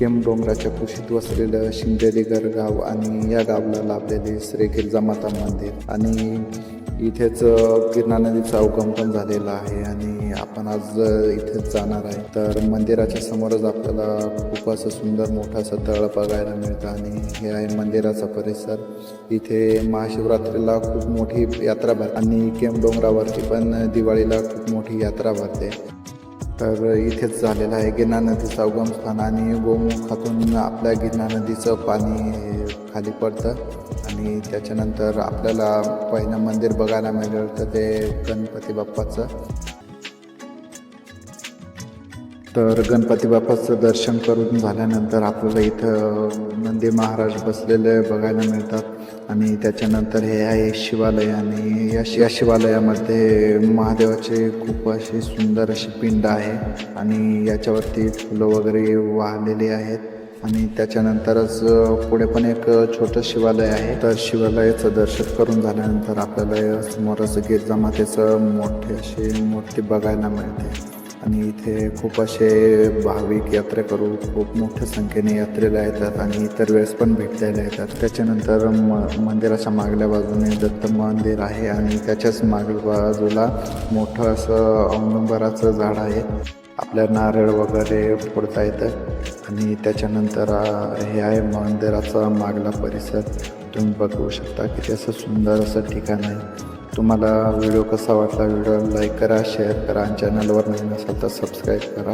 केम डोंगराच्या कुशीत वसलेलं शिंदेलीगर गाव आणि या गावला लाभलेले श्री गिरजामाता मंदिर. आणि इथेच गिरणा नदीचा उगम पण झालेला आहे आणि आपण आज इथेच जाणार आहे. तर मंदिराच्या समोरच आपल्याला खूप असं सुंदर मोठा असं तळ बघायला मिळतं आणि हे आहे मंदिराचा परिसर. इथे महाशिवरात्रीला खूप मोठी यात्रा भर आणि केम डोंगरावरती पण दिवाळीला खूप मोठी यात्रा भरते. तर इथेच झालेलं आहे. गिरणा नदीचं उगमस्थान आणि गोमुखातून आपल्या गिरणा नदीचं पाणी खाली पडतं आणि त्याच्यानंतर आपल्याला पहिलं मंदिर बघायला मिळेल तर ते गणपती बाप्पाचं. तर गणपती बाप्पाचं दर्शन करून झाल्यानंतर आपल्याला इथं नंदी महाराज बसलेले बघायला मिळतात. आणि त्याच्यानंतर हे आहे शिवालय आणि या शि- या शिवालयामध्ये महादेवाचे खूप अशी सुंदर अशी पिंड आहे. आणि याच्यावरती फुलं वगैरे वाहलेली आहेत. आणि त्याच्यानंतरच पुढे पण एक छोटं शिवालय आहे. तर शिवालयाचं दर्शन करून झाल्यानंतर आपल्याला समोरच गिरजामातेचं मोठे अशी मूर्ती बघायला मिळते. आणि इथे खूप असे भाविक यात्रेकरू खूप मोठ्या संख्येने यात्रेला येतात आणि इतर वेळेस पण भेटायला येतात. त्याच्यानंतर म मंदिराच्या मागल्या बाजूने दत्त मंदिर आहे आणि त्याच्याच मागल्या बाजूला मोठं असं औंदंबराचं झाड आहे. आपल्या नारळ वगैरे फोडता येतं आणि त्याच्यानंतर हे आहे मंदिराचा मागला परिसर. तुम्ही बघू शकता की असं सुंदर असं ठिकाण आहे. तुम्हाला व्हिडिओ कसा वाटला व्हिडिओ लाईक करा शेअर करा आणि चॅनलवर नवीन असाल तर सबस्क्राईब करा.